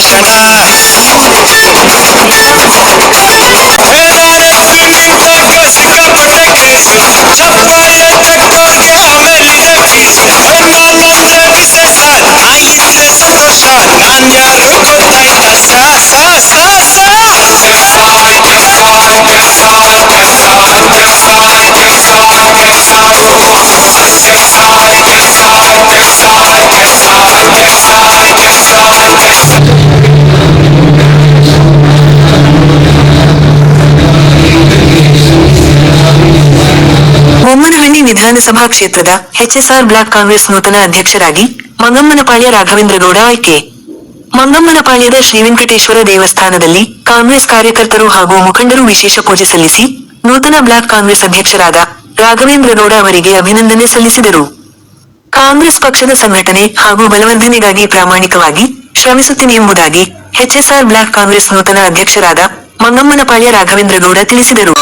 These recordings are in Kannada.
ದರ್ಶನ ಬೇರೆ ವಿಧಾನಸಭಾ ಕ್ಷೇತ್ರದ ಎಚ್ಎಸ್ಆರ್ ಬ್ಲಾಕ್ ಕಾಂಗ್ರೆಸ್ ನೂತನ ಅಧ್ಯಕ್ಷರಾಗಿ ಮಂಗಮ್ಮನಪಾಳ್ಯ ರಾಘವೇಂದ್ರಗೌಡ ಆಯ್ಕೆ. ಮಂಗಮ್ಮನಪಾಳ್ಯದ ಶ್ರೀ ವೆಂಕಟೇಶ್ವರ ದೇವಸ್ಥಾನದಲ್ಲಿ ಕಾಂಗ್ರೆಸ್ ಕಾರ್ಯಕರ್ತರು ಹಾಗೂ ಮುಖಂಡರು ವಿಶೇಷ ಪೂಜೆ ಸಲ್ಲಿಸಿ ನೂತನ ಬ್ಲಾಕ್ ಕಾಂಗ್ರೆಸ್ ಅಧ್ಯಕ್ಷರಾದ ರಾಘವೇಂದ್ರಗೌಡ ಅವರಿಗೆ ಅಭಿನಂದನೆ ಸಲ್ಲಿಸಿದರು. ಕಾಂಗ್ರೆಸ್ ಪಕ್ಷದ ಸಂಘಟನೆ ಹಾಗೂ ಬಲವರ್ಧನೆಗಾಗಿ ಪ್ರಾಮಾಣಿಕವಾಗಿ ಶ್ರಮಿಸುತ್ತೇನೆ ಎಂಬುದಾಗಿ ಎಚ್ಎಸ್ಆರ್ ಬ್ಲಾಕ್ ಕಾಂಗ್ರೆಸ್ ನೂತನ ಅಧ್ಯಕ್ಷರಾದ ಮಂಗಮ್ಮನಪಾಳ್ಯ ರಾಘವೇಂದ್ರಗೌಡ ತಿಳಿಸಿದರು.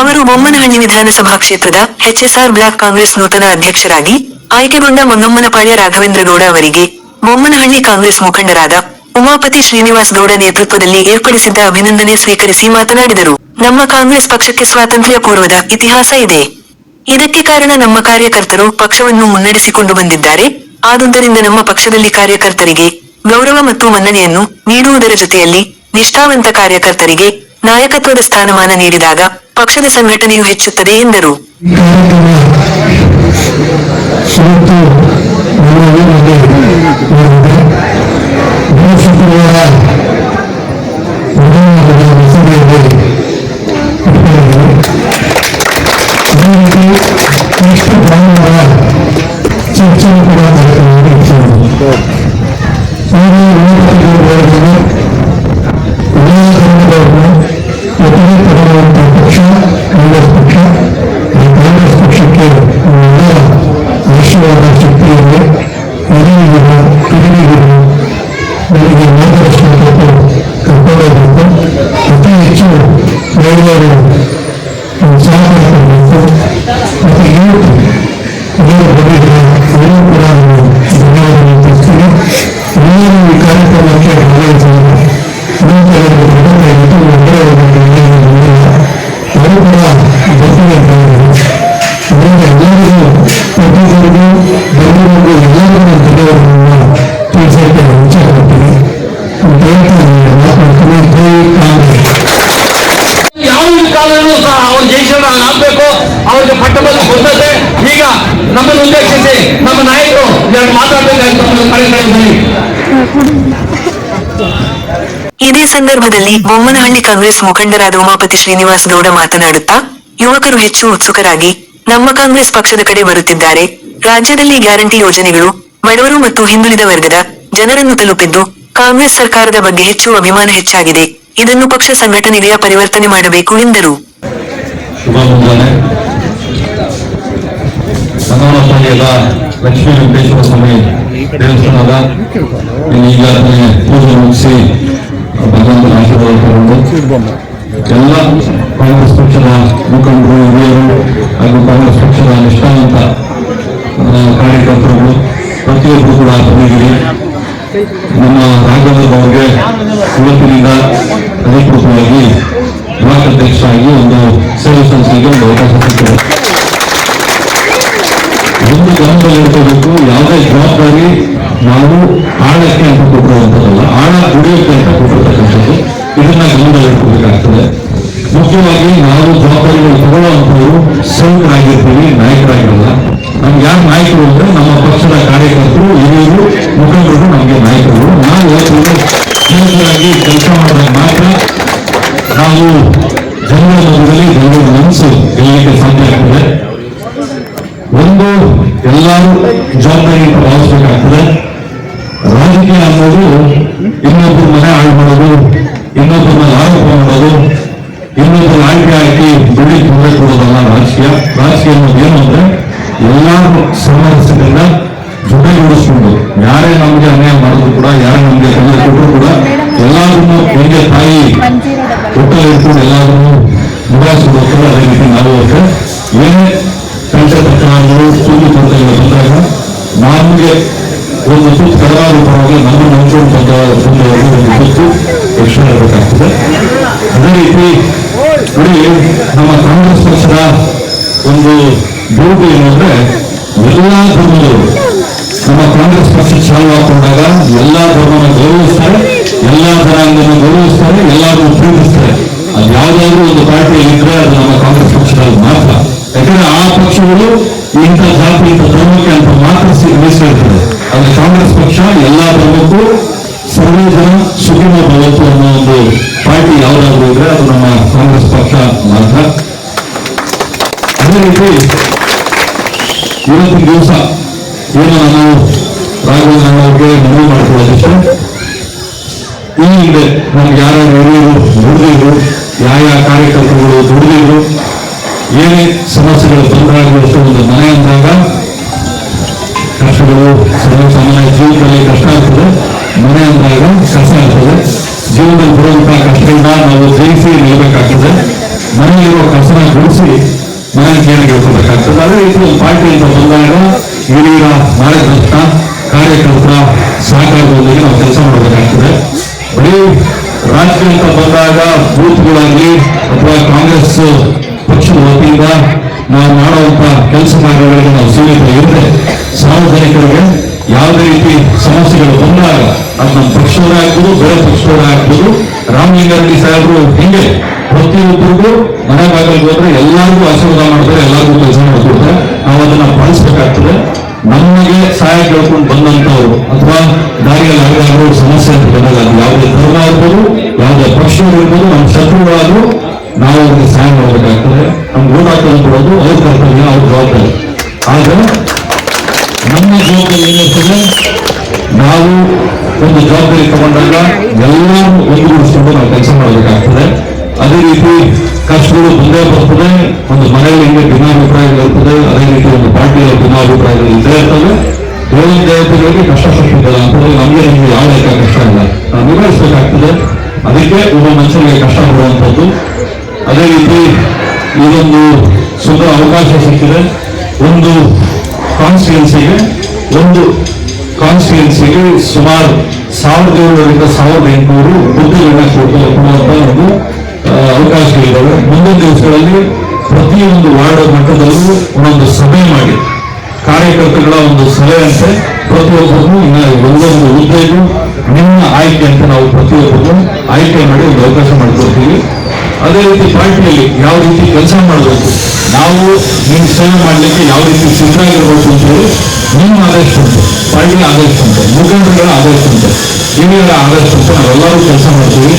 ಅವರು ಬೊಮ್ಮನಹಳ್ಳಿ ವಿಧಾನಸಭಾ ಕ್ಷೇತ್ರದ ಎಚ್ಎಸ್ಆರ್ ಬ್ಲಾಕ್ ಕಾಂಗ್ರೆಸ್ ನೂತನ ಅಧ್ಯಕ್ಷರಾಗಿ ಆಯ್ಕೆಗೊಂಡ ಮಂಗಮ್ಮನಪಾಳ್ಯ ರಾಘವೇಂದ್ರಗೌಡ ಅವರಿಗೆ ಬೊಮ್ಮನಹಳ್ಳಿ ಕಾಂಗ್ರೆಸ್ ಮುಖಂಡರಾದ ಉಮಾಪತಿ ಶ್ರೀನಿವಾಸ್ ಗೌಡ ನೇತೃತ್ವದಲ್ಲಿ ಏರ್ಪಡಿಸಿದ್ದ ಅಭಿನಂದನೆ ಸ್ವೀಕರಿಸಿ ಮಾತನಾಡಿದರು. ನಮ್ಮ ಕಾಂಗ್ರೆಸ್ ಪಕ್ಷಕ್ಕೆ ಸ್ವಾತಂತ್ರ್ಯ ಪೂರ್ವದ ಇತಿಹಾಸ ಇದೆ. ಇದಕ್ಕೆ ಕಾರಣ ನಮ್ಮ ಕಾರ್ಯಕರ್ತರು ಪಕ್ಷವನ್ನು ಮುನ್ನಡೆಸಿಕೊಂಡು ಬಂದಿದ್ದಾರೆ. ಆದುದರಿಂದ ನಮ್ಮ ಪಕ್ಷದಲ್ಲಿ ಕಾರ್ಯಕರ್ತರಿಗೆ ಗೌರವ ಮತ್ತು ಮನ್ನಣೆಯನ್ನು ನೀಡುವುದರ ಜೊತೆಯಲ್ಲಿ ನಿಷ್ಠಾವಂತ ಕಾರ್ಯಕರ್ತರಿಗೆ ನಾಯಕತ್ವದ ಸ್ಥಾನಮಾನ ನೀಡಿದಾಗ ಪಕ್ಷದ ಸಂಘಟನೆಯು ಹೆಚ್ಚುತ್ತದೆ ಎಂದರು. ಇವತ್ತು ನಮ್ಮ ಸಂದರ್ಭದಲ್ಲಿ ಬೊಮ್ಮನಹಳ್ಳಿ ಕಾಂಗ್ರೆಸ್ ಮುಖಂಡರಾದ ಉಮಾಪತಿ ಶ್ರೀನಿವಾಸ್ ಗೌಡ ಮಾತನಾಡುತ್ತಾ, ಯುವಕರು ಹೆಚ್ಚು ಉತ್ಸುಕರಾಗಿ ನಮ್ಮ ಕಾಂಗ್ರೆಸ್ ಪಕ್ಷದ ಕಡೆ ಬರುತ್ತಿದ್ದಾರೆ. ರಾಜ್ಯದಲ್ಲಿ ಗ್ಯಾರಂಟಿ ಯೋಜನೆಗಳು, ಬಡವರು ಮತ್ತು ಹಿಂದುಳಿದ ವರ್ಗದ ಜನರನ್ನು ತಲುಪಿದ್ದು, ಕಾಂಗ್ರೆಸ್ ಸರ್ಕಾರದ ಬಗ್ಗೆ ಹೆಚ್ಚು ಅಭಿಮಾನ ಹೆಚ್ಚಾಗಿದೆ. ಇದನ್ನು ಪಕ್ಷ ಸಂಘಟನೆಗೆಯ ಪರಿವರ್ತನೆ ಮಾಡಬೇಕು ಎಂದರು. ಲಕ್ಷ್ಮೀ ವೆಂಕಟೇಶ್ವರ ಸ್ವಾಮಿ ದೇವಸ್ಥಾನದ ಈಗಾಗಲೇ ಪೂಜೆ ಮುಗಿಸಿ ಭಗವಂತನ ಆಶೀರ್ವಾದ ತಗೊಂಡು ಎಲ್ಲ ಕಾಂಗ್ರೆಸ್ ಪಕ್ಷದ ಮುಖಂಡರು ಹಿರಿಯರು ಹಾಗೂ ಕಾಂಗ್ರೆಸ್ ಪಕ್ಷದ ನಿಷ್ಠಾವಂತ ಕಾರ್ಯಕರ್ತರು ಪ್ರತಿಯೊಬ್ಬರು ಕೂಡ ಬಂದಿದ್ದೀರಿ ನಮ್ಮ ರಾಘವೇಂದ್ರ ಅವರಿಗೆ ಇವತ್ತಿನಿಂದ ಅಧಿಕೃತವಾಗಿ ಬ್ಲಾಕ್ ಅಧ್ಯಕ್ಷರಾಗಿ ಒಂದು ಸೇವೆ ಸಲ್ಲಿಸಲಿಕ್ಕೆ ಒಂದು ಅವಕಾಶ ಸಿಕ್ಕಿದೆ. ಒಂದು ಗಮನದಲ್ಲಿ ಇಟ್ಕೋಬೇಕು ಯಾವುದೇ ಜವಾಬ್ದಾರಿ ನಾವು ಆಳಕ್ಕೆ ಅಂತ ಕೊಟ್ಟಿರುವಂಥದ್ದಲ್ಲ ಆಳ ದುಡಿಯೋಕೆ ಅಂತ ಕೊಟ್ಟಿರ್ತಕ್ಕಂಥದ್ದು. ಇದನ್ನ ಗಮನದಲ್ಲಿಟ್ಕೋಬೇಕಾಗ್ತದೆ ಮುಖ್ಯವಾಗಿ ನಾವು ಜವಾಬ್ದಾರಿಗಳು ತಗೊಳ್ಳುವಂಥವ್ರು ಸೈನಿಕರಾಗಿರ್ತೀವಿ, ನಾಯಕರಾಗಿರಲ್ಲ. ನಮ್ಗೆ ಯಾರು ನಾಯಕರು ಅಂದ್ರೆ ನಮ್ಮ ಪಕ್ಷದ ಕಾರ್ಯಕರ್ತರು, ಹಿರಿಯರು, ಮುಖಂಡರು ನಮಗೆ ನಾಯಕರು. ನಾವು ಇವತ್ತು ಸೈನಿಕರಾಗಿ ಕೆಲಸ ಮಾಡಿದಾಗ ಮಾತ್ರ ನಾವು ಜನರ ಮಧ್ಯದಲ್ಲಿ ಜನರ ಮನಸ್ಸು ಗೆಲ್ಲಕ್ಕೆ ಸಾಧ್ಯ ಆಗ್ತದೆ. ಒಂದು, ಎಲ್ಲರೂ ಜವಾಬ್ದಾರಿ ಭಾವಿಸಬೇಕಾಗ್ತದೆ. ರಾಜಕೀಯ ಅನ್ನೋದು ಇನ್ನೊಬ್ಬರ ಮನೆ ಹಾಳು ಮಾಡೋದು ಇನ್ನೊಬ್ಬರನ್ನ ಆರೋಪ ಮಾಡೋದು ಇನ್ನೊಬ್ಬರ ಆಯ್ಕೆ ಹಾಕಿ ಬಿಡಿ ತೊಂದರೆ ಕೊಡೋದಲ್ಲ ರಾಜಕೀಯ ರಾಜಕೀಯ ಅನ್ನೋದು ಏನು ಅಂದ್ರೆ ಎಲ್ಲರೂ ಸಾಮರಸ್ಯದಿಂದ ಜೊತೆಗೂಡಿಸ್ಕೊಂಡು ಯಾರೇ ನಮ್ಗೆ ಅನ್ಯಾಯ ಮಾಡಿದ್ರು ಕೂಡ ಯಾರೇ ನಮ್ಗೆ ತೊಂದರೆ ಕೊಟ್ಟರು ಕೂಡ ಎಲ್ಲಾದ್ರೂ ಹೆಂಗೆ ತಾಯಿ ಒಟ್ಟಲ್ಲಿ ಇಟ್ಕೊಂಡು ಎಲ್ಲಾದ್ರೂ ನಿಭಾಯಿಸಬೇಕು ಅದೇ ರೀತಿ ನಾವು ಅಷ್ಟೇ ಏನೇ ಪಂಚ ಪ್ರಕರಣಗಳು ಸೂಚಿ ತೊಂದರೆಗಳು ಬಂದಾಗ ನಮಗೆ ಒಂದು ಪರವಾಗಿ ನಮ್ಮ ನಂಬ್ಕೊಂಡು ಬಂದ ಒಂದು ಸುತ್ತು ಎಕ್ಸ್ಟ್ರಾ ಇರಬೇಕಾಗ್ತದೆ ಅದೇ ರೀತಿ ನೋಡಿ, ನಮ್ಮ ಕಾಂಗ್ರೆಸ್ ಪಕ್ಷದ ಒಂದು ದುರುಪು ಏನು ಅಂದ್ರೆ ಎಲ್ಲಾ ಧರ್ಮದವರು ನಮ್ಮ ಕಾಂಗ್ರೆಸ್ ಪಕ್ಷ ಚಾಲು ಹಾಕೊಂಡಾಗ ಎಲ್ಲಾ ಧರ್ಮನ ಗೌರವಿಸ್ತಾರೆ, ಎಲ್ಲ ಜನಾಂಗನ ಗೌರವಿಸ್ತಾರೆ ಎಲ್ಲರನ್ನು ಪ್ರೀತಿಸ್ತಾರೆ. ಅದು ಯಾವುದಾದ್ರೂ ಒಂದು ಪಾರ್ಟಿ ಇದ್ರೆ ಅದು ನಮ್ಮ ಕಾಂಗ್ರೆಸ್ ಪಕ್ಷದಲ್ಲಿ ಮಾತ್ರ. ಯಾಕಂದ್ರೆ ಆ ಪಕ್ಷಗಳು ಇಂಥ ಜಾತಿ, ಇಂಥ ಧರ್ಮಕ್ಕೆ ಅಂತ ಮಾತ್ರ ಮೀಸಲಿರ್ತದೆ ಆದ್ರೆ ಕಾಂಗ್ರೆಸ್ ಪಕ್ಷ, ಎಲ್ಲ ಧರ್ಮಕ್ಕೂ ಸರ್ವೇ ಜನ ಸುಗಮ ಭವತ್ತು ಅನ್ನೋ ಒಂದು ಪಾರ್ಟಿ ಯಾವ್ದಾದ್ರು ಇದ್ರೆ ಅದು ನಮ್ಮ ಕಾಂಗ್ರೆಸ್ ಪಕ್ಷ ಮಾತ್ರ. ಅದೇ ರೀತಿ ಇವತ್ತಿನ ದಿವಸ ಏನು ನಾನು ರಾಘವೇಂದ್ರ ಅವ್ರಿಗೆ ಮನವಿ ಮಾಡ್ಕೊಳ್ಳೋದಿಷ್ಟೇ? ಈ ಹಿಂದೆ ನಮ್ಗೆ ಯಾರ್ಯಾರು ಹಿರಿಯರು ದುಡಿದಿದ್ರು ಯಾವ ಯಾವ ಕಾರ್ಯಕರ್ತರುಗಳು ದುಡಿದಿದ್ರು, ಏನೇ ಸಮಸ್ಯೆಗಳು ತೊಂದರೆ ಅಷ್ಟು ಒಂದು ಮನೆ ಅಂದಾಗ ಕಷ್ಟಗಳು ಸರ್ವಸಾಮಾನ್ಯ ಜೀವನದಲ್ಲಿ ಕಷ್ಟ ಆಗ್ತದೆ. ಮನೆ ಅಂದಾಗ ಕಷ್ಟ ಆಗ್ತದೆ. ಜೀವನದಲ್ಲಿ ಬರುವಂತಹ ಕಷ್ಟದಿಂದ ನಾವು ಜಯಿಸಿ ನಿಲ್ಲಬೇಕಾಗ್ತದೆ. ಮನೆಯಲ್ಲಿರುವ ಕಸನ ಗುಡಿಸಿ ಮನೆ ಕೇಳಿಗೆ ಇಟ್ಕೋಬೇಕಾಗ್ತದೆ ಅದೇ ರೀತಿ ಒಂದು ಪಾರ್ಟಿ ಅಂತ ಬಂದಾಗ ಹಿರಿಯರ ಮಾರ್ಗದರ್ಶನ ಕಾರ್ಯಕರ್ತರ ಸಹಕಾರದೊಂದಿಗೆ ನಾವು ಕೆಲಸ ಮಾಡಬೇಕಾಗ್ತದೆ. ಬರೀ ರಾಜ್ಯ ಅಂತ ಬಂದಾಗ ಬೂತ್ಗಳಾಗಲಿ ಅಥವಾ ಕಾಂಗ್ರೆಸ್ ಪಕ್ಷದ ವತಿಯಿಂದ ನಾವು ಮಾಡುವಂಥ ಕೆಲಸ ಕಾರ್ಯಗಳಿಗೆ ನಾವು ಸೀಮಿತ ಸಾರ್ವಜನಿಕರಿಗೆ ಯಾವುದೇ ರೀತಿ ಸಮಸ್ಯೆಗಳು ಬಂದಾಗ ಅದು ನಮ್ಮ ಪಕ್ಷದವರೇ ಆಗ್ಬೋದು ಬೇರೆ ಪಕ್ಷದವರೇ ಆಗ್ಬೋದು ರಾಮಲಿಂಗಾರೆಡ್ಡಿ ಸಾಹೇಬರು ಹಿಂಗೆ ಪ್ರತಿಯೊಬ್ಬರಿಗೂ ಮನೆ ಬಾಗಿಲಿಗೆ ಹೋದ್ರೆ ಎಲ್ಲರಿಗೂ ಆಶೀರ್ವಾದ ಮಾಡ್ತಾರೆ, ಎಲ್ಲರಿಗೂ ಕೆಲಸ ಮಾಡ್ಕೊಡ್ತಾರೆ. ನಾವು ಅದನ್ನ ಪಾಲಿಸಬೇಕಾಗ್ತದೆ. ನಮಗೆ ಸಹಾಯ ಕೇಳ್ಕೊಂಡು ಬಂದಂತವ್ರು ಅಥವಾ ದಾರಿಯಲ್ಲಿ ಆಗಿರೋ ಸಮಸ್ಯೆ ಅಂತ ಬಂದಾಗ ಯಾವುದೇ ಧರ್ಮ ಇರ್ಬೋದು, ಯಾವುದೇ ಪಕ್ಷಗಳು ಇರ್ಬೋದು, ನಮ್ಮ ಶತ್ರುಗಳಾದ್ರೂ ನಾವು ಅವ್ರಿಗೆ ಸಹಾಯ ಮಾಡಬೇಕಾಗ್ತದೆ. ನಮ್ಗೆ ಓಡಾಟ ಕೊಡೋದು ಅವ್ರ ಕರ್ತವ್ಯ ಅವ್ರ ಜವಾಬ್ದಾರಿ. ಆದ್ರೆ ನಮ್ಮ ಜವಾಬ್ದಾರಿ ಏನಿರ್ತದೆ? ನಾವು ಒಂದು ಜವಾಬ್ದಾರಿ ತಗೊಂಡಾಗ ಎಲ್ಲರೂ ಒಂದುಗೂಡಿಸ್ಕೊಂಡು ನಾವು ಕೆಲಸ ಮಾಡಬೇಕಾಗ್ತದೆ. ಅದೇ ರೀತಿ ಕಷ್ಟಗಳು ಬಂದೇ ಬರ್ತದೆ. ಒಂದು ಮನೆಯಲ್ಲಿ ಹಿಂಗೆ ಭಿನ್ನಾಭಿಪ್ರಾಯಗಳು ಇರ್ತದೆ, ಅದೇ ರೀತಿ ಒಂದು ಪಾರ್ಟಿಯ ಭಿನ್ನಾಭಿಪ್ರಾಯಗಳು ಇದ್ದೇ ಇರ್ತವೆ. ದೇವರ ದೇವತೆಗಳಿಗೆ ಕಷ್ಟ ಪಟ್ಟಿದ್ದಲ್ಲ ಅಂತಂದ್ರೆ ನಮಗೆ ನಿಮಗೆ ಯಾವ ರೀತಿಯ ಕಷ್ಟ ಇಲ್ಲ. ನಾವು ನಿರ್ವಹಿಸಬೇಕಾಗ್ತದೆ. ಅದಕ್ಕೆ ಒಬ್ಬ ಮನುಷ್ಯನಿಗೆ ಕಷ್ಟ ಪಡುವಂಥದ್ದು ಅದೇ ರೀತಿ ಇದೊಂದು ಸುಂದರ ಅವಕಾಶ ಸಿಕ್ಕಿದೆ. ಒಂದು ಕಾನ್ಸ್ಟಿಟ್ಯೂನ್ಸಿಗೆ ಒಂದು ಕಾನ್ಸ್ಟಿಟ್ಯೂನ್ಸಿಗೆ ಸುಮಾರು ಸಾವಿರದ ಏಳುನೂರಿಂದ ಸಾವಿರದ ಎಂಟುನೂರು ಬುದ್ಧಿಗಳನ್ನ ಕೊಡುವಂತ ಒಂದು ಅವಕಾಶಗಳಿದ್ದಾವೆ. ಮುಂದಿನ ದಿವಸಗಳಲ್ಲಿ ಪ್ರತಿಯೊಂದು ವಾರ್ಡ್ ಮಟ್ಟದಲ್ಲೂ ಒಂದೊಂದು ಸಭೆ ಮಾಡಿ, ಕಾರ್ಯಕರ್ತರುಗಳ ಒಂದು ಸಲಹೆಯಂತೆ ಪ್ರತಿಯೊಬ್ಬರನ್ನು ಒಂದೊಂದು ಹುದ್ದೆಗೂ ನಿಮ್ಮ ಆಯ್ಕೆ ಅಂತ ನಾವು ಪ್ರತಿಯೊಬ್ಬರನ್ನು ಆಯ್ಕೆ ಮಾಡಿ ಒಂದು ಅವಕಾಶ ಮಾಡಿಕೊಡ್ತೀವಿ. ಅದೇ ರೀತಿ ಪಾರ್ಟಿಯಲ್ಲಿ ಯಾವ ರೀತಿ ಕೆಲಸ ಮಾಡಬೇಕು, ನಾವು ನಿಮ್ಮ ಸೇವೆ ಮಾಡಲಿಕ್ಕೆ ಯಾವ ರೀತಿ ಸಿದ್ಧರಾಗಿರ್ಬೇಕು ಅಂತ ಹೇಳಿ ನಿಮ್ಮ ಆದೇಶ ಉಂಟು. ಪಾರ್ಟಿಯ ಆದೇಶ ಉಂಟು. ಮುಖಂಡರುಗಳ ಆದೇಶ ಉಂಟು. ಹಿರಿಯರ ಆದೇಶ ಉಂಟು. ನಾವೆಲ್ಲರೂ ಕೆಲಸ ಮಾಡ್ತೀವಿ.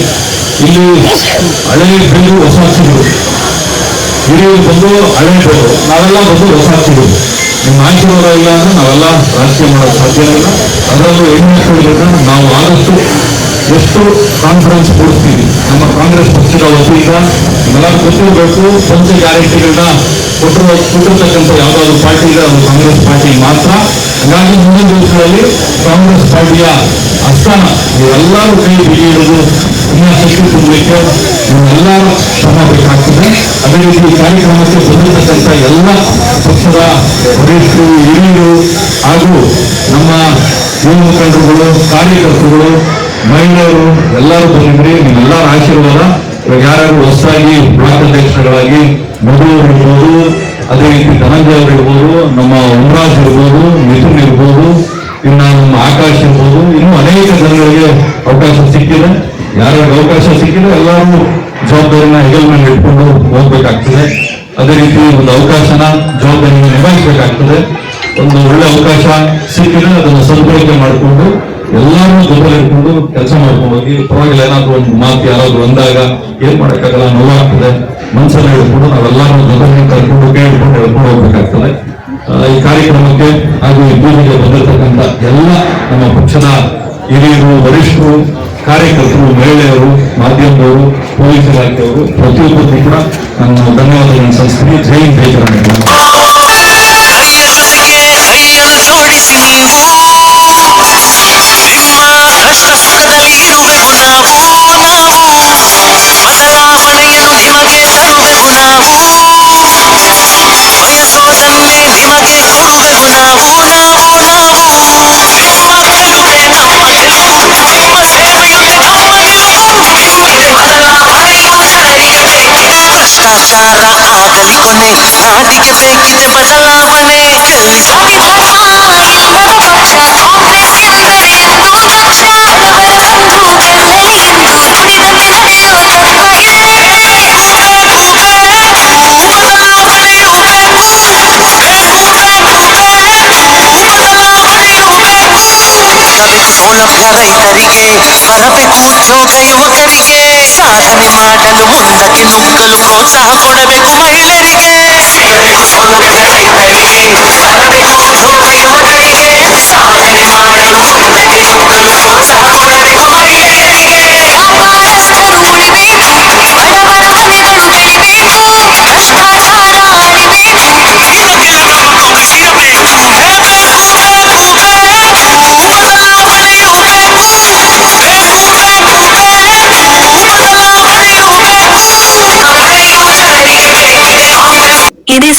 ಇಲ್ಲಿ ಹಳೆಯ ಬಿಲ್ಲು ಹೊಸ ಸಿಗುವುದು ಹಿರಿಯರು ಬಂದು ಹಳೆ ಬೇಕು ನಾವೆಲ್ಲ ಬಂದು ಹೊಸ ಸಿಗುವುದು ನಿಮ್ಮ ಆಶೀರ್ವಾದ ಇಲ್ಲ ಅಂದ್ರೆ ನಾವೆಲ್ಲ ರಾಜಕೀಯ ಮಾಡೋಕೆ ಸಾಧ್ಯ ಇಲ್ಲ. ಅದರಲ್ಲೂ ಹೆಣ್ಮಕ್ಳಿಗೆ ನಾವು ಆದಷ್ಟು ಎಷ್ಟು ಕಾನ್ಫರೆನ್ಸ್ ಕೊಡ್ತೀವಿ ನಮ್ಮ ಕಾಂಗ್ರೆಸ್ ಪಕ್ಷದ ವತಿಯಿಂದ ಎಲ್ಲ ಕೊಟ್ಟಿರಬೇಕು ಸ್ವಂತ ಗ್ಯಾರಂಟಿಗಳನ್ನ ಕೊಟ್ಟಿರೋ ಕೊಟ್ಟಿರ್ತಕ್ಕಂಥ ಯಾವುದಾದ್ರು ಪಾರ್ಟಿ ಇದೆ ಅದು ಕಾಂಗ್ರೆಸ್ ಪಾರ್ಟಿ ಮಾತ್ರ. ಹಾಗಾಗಿ ಮುಂದಿನ ದಿವಸಗಳಲ್ಲಿ ಕಾಂಗ್ರೆಸ್ ಪಾರ್ಟಿಯ ಅಸ್ಥಾನ. ಎಲ್ಲರೂ ಕೈ ಬಿಗಿ ಇನ್ನು ಇನ್ನೂ ಶಕ್ತಿ ತುಂಬಲಿಕ್ಕೆ ಎಲ್ಲರೂ ಶ್ರಮ ಬೇಕಾಗ್ತದೆ. ಅದೇ ರೀತಿ ಈ ಕಾರ್ಯಕ್ರಮಕ್ಕೆ ಬಂದಿರತಕ್ಕಂಥ ಎಲ್ಲ ಪಕ್ಷದ ವರಿಷ್ಠರು, ಹಿರಿಯರು ಹಾಗೂ ನಮ್ಮ ಯುವ ಮುಖಂಡರುಗಳು, ಕಾರ್ಯಕರ್ತರುಗಳು ಮಹಿಳೆಯರು, ಎಲ್ಲರೂ ಬಂದಿದ್ರಿ ನಿಮ್ಮೆಲ್ಲರ ಆಶೀರ್ವಾದ. ಇವಾಗ ಯಾರ್ಯಾರು ಹೊಸದಾಗಿ ಬ್ಲಾಕ್ ಅದೇ ರೀತಿ ಧನಂಜಯ ಇರ್ಬೋದು, ನಮ್ಮ ಉಮರಾಜ್ ಇರ್ಬೋದು, ಮಿಥುನ್ ಇರ್ಬೋದು, ಇನ್ನು ನಮ್ಮ ಆಕಾಶ್ ಇರ್ಬೋದು, ಇನ್ನೂ ಅನೇಕ ಜನಗಳಿಗೆ ಅವಕಾಶ ಸಿಕ್ಕಿದೆ. ಯಾರ್ಯಾರು ಅವಕಾಶ ಸಿಕ್ಕಿದೆ, ಎಲ್ಲರೂ ಜವಾಬ್ದಾರಿನ ಹೆಗಲ್ ಮೇಲೆ ಇಟ್ಕೊಂಡು ಹೋಗ್ಬೇಕಾಗ್ತದೆ. ಅದೇ ರೀತಿ ಒಂದು ಅವಕಾಶನ ಜವಾಬ್ದಾರಿಯನ್ನು ನಿಭಾಯಿಸಬೇಕಾಗ್ತದೆ. ಒಂದು ಒಳ್ಳೆ ಅವಕಾಶ ಸಿಕ್ಕಿದ್ರೆ ಅದನ್ನು ಸದುಪಯೋಗ ಮಾಡಿಕೊಂಡು ಎಲ್ಲರೂ ಜೊತೆ ಇಟ್ಕೊಂಡು ಕೆಲಸ ಮಾಡ್ಕೊಂಡು ಹೋಗಿ ಪರವಾಗಿಲ್ಲ ಏನಾದ್ರು ಒಂದು ಮಾತು ಯಾರಾದ್ರೂ ಅಂದಾಗ ಏನ್ ಮಾಡಕ್ಕಾಗಲ್ಲ, ನೋವಾಗ್ತದೆ. ಮನಸ್ಸಲ್ಲಿ ಹೇಳ್ಕೊಂಡು ನಾವೆಲ್ಲರೂ ಜೊತೆ ಕರ್ಕೊಂಡು ಕೇಳಿಕೊಂಡು ಹೇಳ್ಕೊಂಡು ಹೋಗ್ಬೇಕಾಗ್ತದೆ. ಈ ಕಾರ್ಯಕ್ರಮಕ್ಕೆ ಹಾಗೂ ಈ ಪೂಜೆಗೆ ಬಂದಿರತಕ್ಕಂಥ ಎಲ್ಲ ನಮ್ಮ ಪಕ್ಷದ ಹಿರಿಯರು, ವರಿಷ್ಠರು, ಕಾರ್ಯಕರ್ತರು, ಮಹಿಳೆಯರು, ಮಾಧ್ಯಮದವರು, ಪೊಲೀಸ್ ಇಲಾಖೆಯವರು, ಪ್ರತಿಯೊಬ್ಬರಿಗೂ ಕೂಡ ನಾನು ಧನ್ಯವಾದಗಳನ್ನು ಸಲ್ಲಿಸ್ತೀನಿ. ಜೈ ಜೈ सारा आदमी सुने शादी किसे की दे बदला बने सारी भाषा मेरे बच्चा आंधी बच्चा हरवर बंधु बने निरली थियो जग है ए तूबे तू बदला बने उबे ए तूबे तू बदला बने उबे कर रही तरीके हर भी पूछो गई हो तरीके ಸಾಧನೆ ಮಾಡಲು ಮುಂದಕ್ಕೆ ನುಗ್ಗಲು ಪ್ರೋತ್ಸಾಹ ಕೊಡಬೇಕು ಮಹಿಳೆಯರಿಗೆ.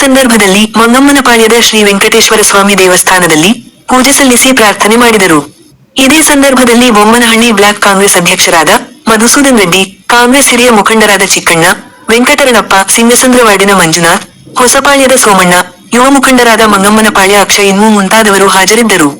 ಸಂದರ್ಭದಲ್ಲಿ ಮಂಗಮ್ಮನಪಾಳ್ಯದ ಶ್ರೀ ವೆಂಕಟೇಶ್ವರ ಸ್ವಾಮಿ ದೇವಸ್ಥಾನದಲ್ಲಿ ಪೂಜೆ ಸಲ್ಲಿಸಿ ಪ್ರಾರ್ಥನೆ ಮಾಡಿದರು. ಇದೇ ಸಂದರ್ಭದಲ್ಲಿ ಬೊಮ್ಮನಹಳ್ಳಿ ಬ್ಲಾಕ್ ಕಾಂಗ್ರೆಸ್ ಅಧ್ಯಕ್ಷರಾದ ಮಧುಸೂದನ್ ರೆಡ್ಡಿ, ಕಾಂಗ್ರೆಸ್ ಹಿರಿಯ ಮುಖಂಡರಾದ ಚಿಕ್ಕಣ್ಣ ವೆಂಕಟರಮಣಪ್ಪ ಸಿಂಗಸಂದ್ರವಾಡಿನ ಮಂಜುನಾಥ್, ಹೊಸಪಾಳ್ಯದ ಸೋಮಣ್ಣ, ಯುವ ಮುಖಂಡರಾದ ಮಂಗಮ್ಮನಪಾಳ್ಯ ಅಕ್ಷಯ್ ಇನ್ನೂ ಮುಂತಾದವರು ಹಾಜರಿದ್ದರು.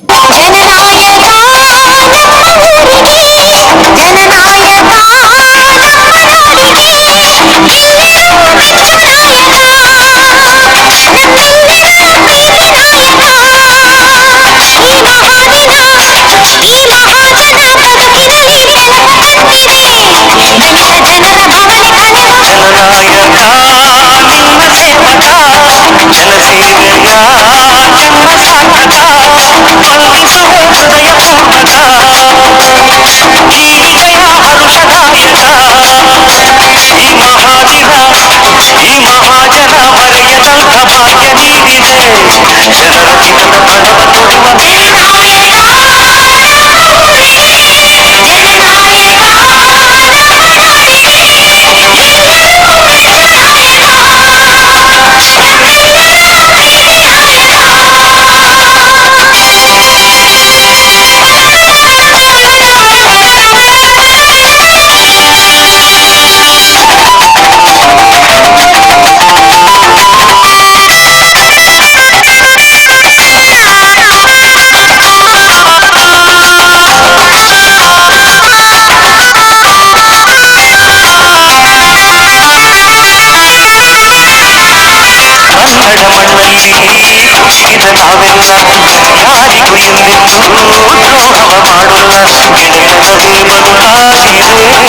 Habibi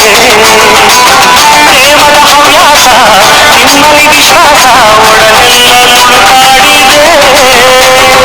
ಭೀಮನು ಪ್ರೇಮದ ಹವ್ಯಾಸ ನಿಮ್ಮಲ್ಲಿ ವಿಶ್ವಾಸ ಒಡಲೆಲ್ಲ ಉತ್ಸವ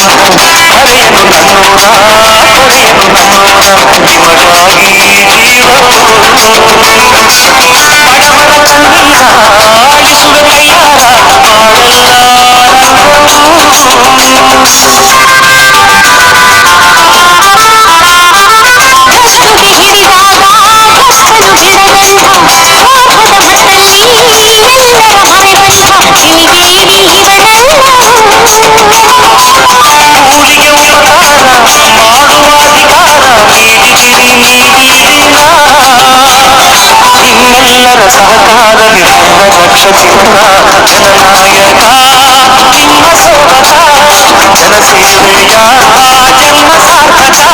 మనసు హరియ మనోరా హరియ మనోరా పుణ్య మఠాని జీవ పాడల్లారా రక్షకుడా జననాయక జన్మ సోదరా జనసేవయా జన్మ సాధక